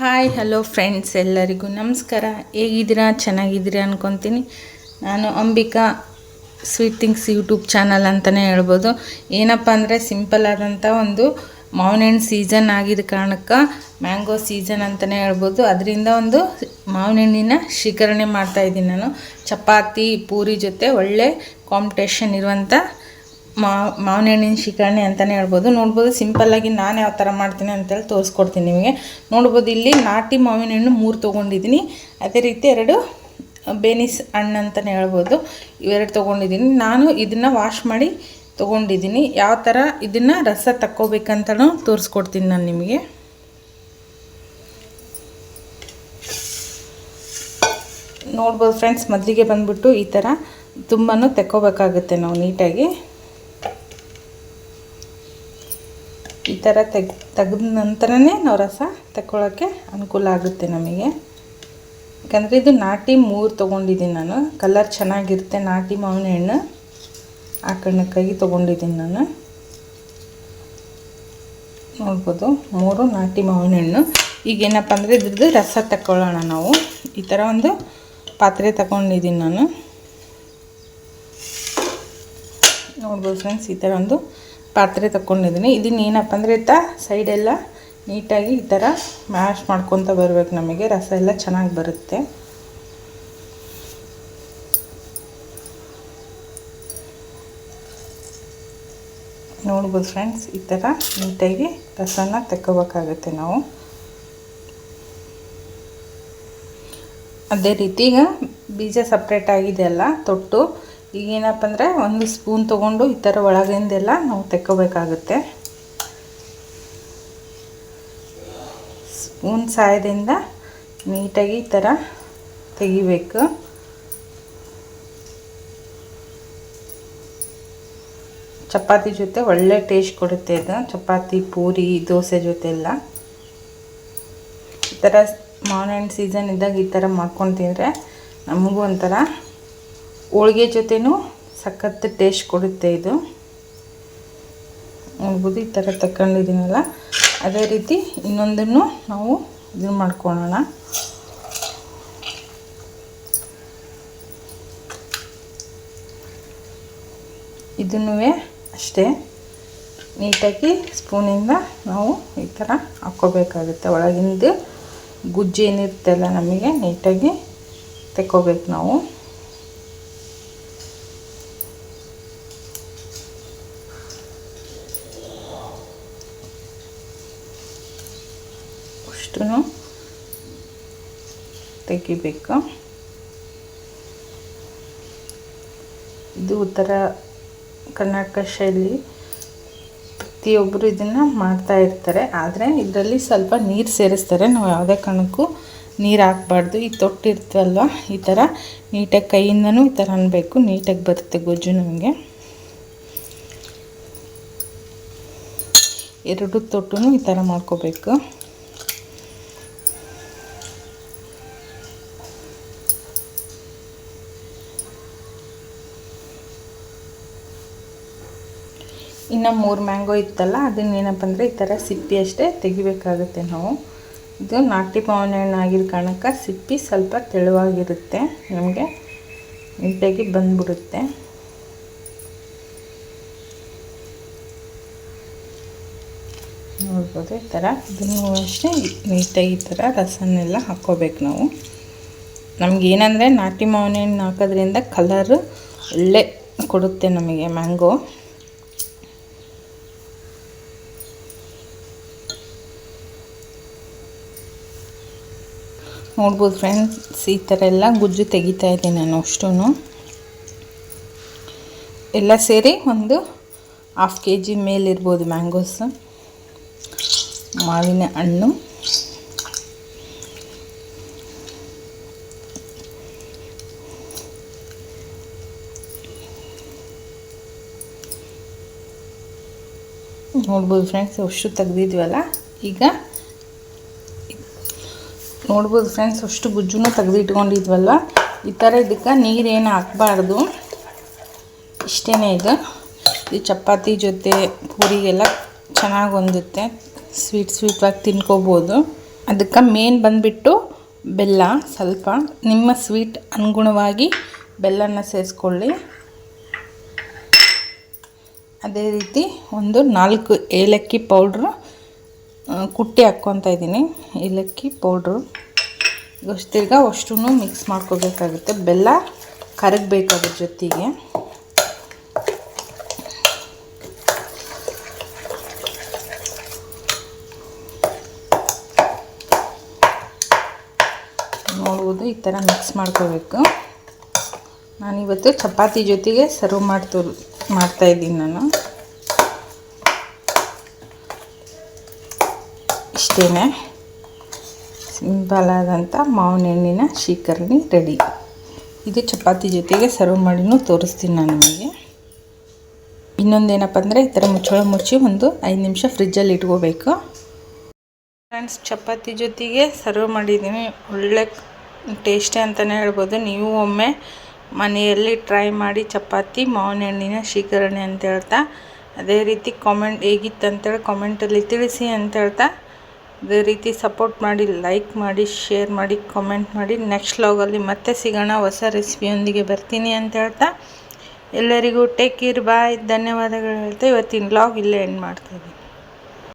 Hi hello friends ಎಲ್ಲರಿಗೂ ನಮಸ್ಕಾರ. ಹೇಗಿದ್ದೀರಾ? ಚೆನ್ನಾಗಿದ್ದೀರಾ ಅಂದ್ಕೊತೀನಿ ನಾನು Ambika sweet things YouTube channel ಅಂತಲೇ ಹೇಳ್ಬೋದು. ಏನಪ್ಪ ಅಂದರೆ ಸಿಂಪಲ್ ಆದಂಥ ಒಂದು ಮಾವಿನ ಹಣ್ಣು ಸೀಸನ್ ಆಗಿದ ಕಾರಣಕ್ಕೆ ಮ್ಯಾಂಗೋ ಸೀಸನ್ ಅಂತಲೇ ಹೇಳ್ಬೋದು. ಅದರಿಂದ ಒಂದು ಮಾವಿನ ಹಣ್ಣಿನ ಶೇಖರಣೆ ಮಾಡ್ತಾಯಿದ್ದೀನಿ ನಾನು. ಚಪಾತಿ, ಪೂರಿ ಜೊತೆ ಒಳ್ಳೆ ಕಾಂಪಿಟೇಷನ್ ಇರುವಂಥ ಮಾವಿನ ಹಣ್ಣಿನ ಶಿಕರಣೆ ಅಂತಲೇ ಹೇಳ್ಬೋದು. ನೋಡ್ಬೋದು ಸಿಂಪಲ್ಲಾಗಿ ನಾನು ಯಾವ ಥರ ಮಾಡ್ತೀನಿ ಅಂತೇಳಿ ತೋರಿಸ್ಕೊಡ್ತೀನಿ ನಿಮಗೆ. ನೋಡ್ಬೋದು ಇಲ್ಲಿ ನಾಟಿ ಮಾವಿನ ಹಣ್ಣು ಮೂರು ತೊಗೊಂಡಿದ್ದೀನಿ. ಅದೇ ರೀತಿ ಎರಡು ಬೇನಿಸ್ ಹಣ್ಣು ಅಂತಲೇ ಹೇಳ್ಬೋದು. ಇವೆರಡು ತೊಗೊಂಡಿದ್ದೀನಿ. ನಾನು ಇದನ್ನು ವಾಶ್ ಮಾಡಿ ತೊಗೊಂಡಿದ್ದೀನಿ. ಯಾವ ಥರ ಇದನ್ನು ರಸ ತಕ್ಕೋಬೇಕಂತಲೂ ತೋರಿಸ್ಕೊಡ್ತೀನಿ ನಾನು ನಿಮಗೆ. ನೋಡ್ಬೋದು ಫ್ರೆಂಡ್ಸ್, ಮೊದಲಿಗೆ ಬಂದ್ಬಿಟ್ಟು ಈ ಥರ ತುಂಬಾ ತೆಕ್ಕೋಬೇಕಾಗುತ್ತೆ ನಾವು ನೀಟಾಗಿ. ಥರ ತೆಗ್, ತೆಗೆದ ನಂತರನೇ ನಾವು ರಸ ತಗೊಳ್ಳೋಕ್ಕೆ ಅನುಕೂಲ ಆಗುತ್ತೆ ನಮಗೆ. ಯಾಕಂದರೆ ಇದು ನಾಟಿ ಮೂರು ತೊಗೊಂಡಿದ್ದೀನಿ ನಾನು. ಕಲರ್ ಚೆನ್ನಾಗಿರುತ್ತೆ ನಾಟಿ ಮಾವಿನ ಹಣ್ಣು. ಆ ಕಣ್ಣಕ್ಕಾಗಿ ತೊಗೊಂಡಿದ್ದೀನಿ ನಾನು. ನೋಡ್ಬೋದು, ಮೂರು ನಾಟಿ ಮಾವಿನ ಹಣ್ಣು. ಈಗೇನಪ್ಪ ಅಂದರೆ ಇದ್ರದ್ದು ರಸ ತಗೊಳ್ಳೋಣ ನಾವು. ಈ ಥರ ಒಂದು ಪಾತ್ರೆ ತಗೊಂಡಿದ್ದೀನಿ ನಾನು. ನೋಡ್ಬೋದು ಫ್ರೆಂಡ್ಸ್ ಈ ಥರ ಒಂದು ಪಾತ್ರೆ ತಗೊಂಡಿದ್ದೀನಿ ಇದನ್ನ ಏನಪ್ಪ ಅಂದರೆ ಇತ್ತ ಸೈಡೆಲ್ಲ ನೀಟಾಗಿ ಈ ಥರ ಮ್ಯಾಶ್ ಮಾಡ್ಕೊತ ಬರಬೇಕು ನಮಗೆ. ರಸ ಎಲ್ಲ ಚೆನ್ನಾಗಿ ಬರುತ್ತೆ. ನೋಡ್ಬೋದು ಫ್ರೆಂಡ್ಸ್, ಈ ಥರ ನೀಟಾಗಿ ರಸನ ತಗೋಬೇಕಾಗುತ್ತೆ ನಾವು. ಅದೇ ರೀತಿ ಈಗ ಬೀಜ ಸಪ್ರೇಟ್ ಆಗಿದೆಯಲ್ಲ ತೊಟ್ಟು. ಈಗೇನಪ್ಪ ಅಂದರೆ ಒಂದು ಸ್ಪೂನ್ ತೊಗೊಂಡು ಈ ಥರ ಒಳಗಿಂದೆಲ್ಲ ನಾವು ತೆಕ್ಕೋಬೇಕಾಗುತ್ತೆ. ಸ್ಪೂನ್ ಸಹಾಯದಿಂದ ನೀಟಾಗಿ ಈ ಥರ ತೆಗಿಬೇಕು. ಚಪಾತಿ ಜೊತೆ ಒಳ್ಳೆ ಟೇಸ್ಟ್ ಕೊಡುತ್ತೆ ಇದು ಚಪಾತಿ, ಪೂರಿ, ದೋಸೆ ಜೊತೆ ಎಲ್ಲ. ಈ ಥರ ಮಾರ್ನಿಂಗ್ ಸೀಸನ್ ಇದ್ದಾಗ ಈ ಥರ ಮಾಡ್ಕೊಂಡು ತಿಂದರೆ ನಮಗೂ ಒಂಥರ ಹೋಳ್ಗೆ ಜೊತೆನೂ ಸಖತ್ತು ಟೇಸ್ಟ್ ಕೊಡುತ್ತೆ ಇದು. ನೋಡ್ಬೋದು ಈ ಥರ ತಗೊಂಡಿದ್ದೀನಲ್ಲ ಅದೇ ರೀತಿ ಇನ್ನೊಂದನ್ನು ನಾವು ಇದು ಮಾಡ್ಕೊಳ್ಳೋಣ ಇದನ್ನೂ ಅಷ್ಟೇ. ನೀಟಾಗಿ ಸ್ಪೂನಿಂದ ನಾವು ಈ ಥರ ಹಾಕ್ಕೋಬೇಕಾಗುತ್ತೆ. ಒಳಗಿಂದ ಗುಜ್ಜು ಏನಿರುತ್ತಲ್ಲ ನಮಗೆ, ನೀಟಾಗಿ ತೆಕ್ಕೋಬೇಕು ನಾವು. ಅಷ್ಟು ತೆಗಿಬೇಕು? ಇದು ಉತ್ತರ ಕರ್ನಾಟಕ ಶೈಲಿ. ಪ್ರತಿಯೊಬ್ಬರು ಇದನ್ನು ಮಾಡ್ತಾ ಇರ್ತಾರೆ. ಆದರೆ ಇದರಲ್ಲಿ ಸ್ವಲ್ಪ ನೀರು ಸೇರಿಸ್ತಾರೆ. ನಾವು ಯಾವುದೇ ಕಾರಣಕ್ಕೂ ನೀರು ಹಾಕ್ಬಾರ್ದು. ಈ ತೊಟ್ಟಿರ್ತಲ್ವ ಈ ಥರ ನೀಟಾಗಿ ಕೈಯಿಂದನೂ ಈ ಥರ ಅನ್ನಬೇಕು ನೀಟಾಗಿ ಬರುತ್ತೆ ಗೊಜ್ಜು ನಮಗೆ. ಎರಡು ತೊಟ್ಟು ಈ ಥರ ಮಾಡ್ಕೋಬೇಕು. ಇನ್ನು ಮೂರು ಮ್ಯಾಂಗೋ ಇತ್ತಲ್ಲ, ಅದನ್ನ ಏನಪ್ಪ ಅಂದರೆ ಈ ಥರ ಸಿಪ್ಪಿ ಅಷ್ಟೇ ತೆಗಿಬೇಕಾಗುತ್ತೆ ನಾವು. ಇದು ನಾಟಿ ಮಾವಿನ ಹಣ್ಣು ಆಗಿರೋ ಕಾರಣಕ್ಕೆ ಸಿಪ್ಪಿ ಸ್ವಲ್ಪ ತೆಳುವಾಗಿರುತ್ತೆ, ನಮಗೆ ನೀಟಾಗಿ ಬಂದ್ಬಿಡುತ್ತೆ. ನೋಡ್ಬೋದು ಈ ಥರ ಇದನ್ನು ಅಷ್ಟೇ ನೀಟಾಗಿ ಈ ಥರ ರಸನ್ನೆಲ್ಲ ಹಾಕ್ಕೋಬೇಕು ನಾವು. ನಮ್ಗೆ ಏನಂದರೆ ನಾಟಿ ಮಾವಿನ ಹಣ್ಣು ಹಾಕೋದ್ರಿಂದ ಕಲರು ಒಳ್ಳೆ ಕೊಡುತ್ತೆ ನಮಗೆ ಮ್ಯಾಂಗೋ. ನೋಡ್ಬೋದು ಫ್ರೆಂಡ್ಸ್ ಈ ಥರ ಎಲ್ಲ ಗುಜ್ಜು ತೆಗಿತಾ ಇದ್ದೀನಿ ನಾನು ಅಷ್ಟೂ ಎಲ್ಲ ಸೇರಿ ಒಂದು ಹಾಫ್ ಕೆ ಜಿ ಮೇಲಿರ್ಬೋದು ಮ್ಯಾಂಗೋಸ್ ಮಾವಿನ ಹಣ್ಣು. ನೋಡ್ಬೋದು ಫ್ರೆಂಡ್ಸ್ ಅಷ್ಟು ತೆಗೆದಿದ್ವಲ್ಲ, ಈಗ ನೋಡ್ಬೋದು ಫ್ರೆಂಡ್ಸ್ ಅಷ್ಟು ಗುಜ್ಜುನು ತೆಗೆದಿಟ್ಕೊಂಡಿದ್ವಲ್ಲ? ಈ ಥರ ಇದಕ್ಕೆ ನೀರೇನು ಹಾಕ್ಬಾರ್ದು. ಇಷ್ಟೇ ಇದು. ಈ ಚಪಾತಿ ಜೊತೆ ಪೂರಿಗೆಲ್ಲ ಚೆನ್ನಾಗಿ ಹೊಂದುತ್ತೆ ಸ್ವೀಟ್ ಸ್ವೀಟಾಗಿ ತಿನ್ಕೋಬೋದು. ಅದಕ್ಕೆ ಮೇನ್ ಬಂದುಬಿಟ್ಟು ಬೆಲ್ಲ ಸ್ವಲ್ಪ. ನಿಮ್ಮ ಸ್ವೀಟ್ ಅನುಗುಣವಾಗಿ ಬೆಲ್ಲನ ಸೇರಿಸ್ಕೊಳ್ಳಿ. ಅದೇ ರೀತಿ ಒಂದು ನಾಲ್ಕು ಏಲಕ್ಕಿ ಪೌಡ್ರು ಕುಟ್ಟಿ ಹಾಕ್ಕೊತಾ ಇದ್ದೀನಿ. ಏಲಕ್ಕಿ ಪೌಡ್ರು ತಿರ್ಗಾ ಅಷ್ಟೂ ಮಿಕ್ಸ್ ಮಾಡ್ಕೋಬೇಕಾಗುತ್ತೆ. ಬೆಲ್ಲ ಕರಗಬೇಕು ಅದ್ರ ಜೊತೆಗೆ. ನೋಡ್ಬೋದು ಈ ಥರ ಮಿಕ್ಸ್ ಮಾಡ್ಕೋಬೇಕು. ನಾನಿವತ್ತು ಚಪಾತಿ ಜೊತೆಗೆ ಸರ್ವ್ ಮಾಡ್ತೋ ಮಾಡ್ತಾಯಿದ್ದೀನಿ ನಾನು. ಇಷ್ಟೇ ಸಿಂಪಲ್ ಆದಂಥ ಮಾವಿನ ಹಣ್ಣಿನ ಶೀಕರಣಿ ರೆಡಿ. ಇದು ಚಪಾತಿ ಜೊತೆಗೆ ಸರ್ವ್ ಮಾಡಿನೂ ತೋರಿಸ್ತೀನಿ ನಾನು ನಿಮಗೆ. ಇನ್ನೊಂದೇನಪ್ಪ ಅಂದರೆ ಈ ಥರ ಮುಚ್ಚಳ ಮುಚ್ಚಿ ಒಂದು ಐದು ನಿಮಿಷ ಫ್ರಿಜ್ಜಲ್ಲಿ ಇಟ್ಕೋಬೇಕು. ಫ್ರೆಂಡ್ಸ್, ಚಪಾತಿ ಜೊತೆಗೆ ಸರ್ವ್ ಮಾಡಿದ್ದೀನಿ. ಒಳ್ಳೆ ಟೇಸ್ಟಿ ಅಂತಲೇ ಹೇಳ್ಬೋದು. ನೀವು ಒಮ್ಮೆ ಮನೆಯಲ್ಲಿ ಟ್ರೈ ಮಾಡಿ ಚಪಾತಿ, ಮಾವಿನ ಹಣ್ಣಿನ ಶೀಕರಣೆ ಅಂತ ಹೇಳ್ತಾ, ಅದೇ ರೀತಿ ಕಾಮೆಂಟ್ ಹೇಗಿತ್ತು ಅಂತೇಳಿ ಕಾಮೆಂಟಲ್ಲಿ ತಿಳಿಸಿ ಅಂತ ಹೇಳ್ತಾ ಅದೇ ರೀತಿ ಸಪೋರ್ಟ್ ಮಾಡಿ ಲೈಕ್ ಮಾಡಿ ಶೇರ್ ಮಾಡಿ ಕಾಮೆಂಟ್ ಮಾಡಿ. ನೆಕ್ಸ್ಟ್ ಲಾಗಲ್ಲಿ ಮತ್ತೆ ಸಿಗೋಣ. ಹೊಸ ರೆಸಿಪಿಯೊಂದಿಗೆ ಬರ್ತೀನಿ ಅಂತ ಹೇಳ್ತಾ. ಎಲ್ಲರಿಗೂ ಟೇಕ್ ಕೇರ್ ಬಾಯ್ ಧನ್ಯವಾದಗಳು ಹೇಳ್ತಾ. ಇವತ್ತಿನ ಲಾಗ್ ಇಲ್ಲೇ ಎಂಡ್ ಮಾಡ್ತಾಯಿದ್ದೀನಿ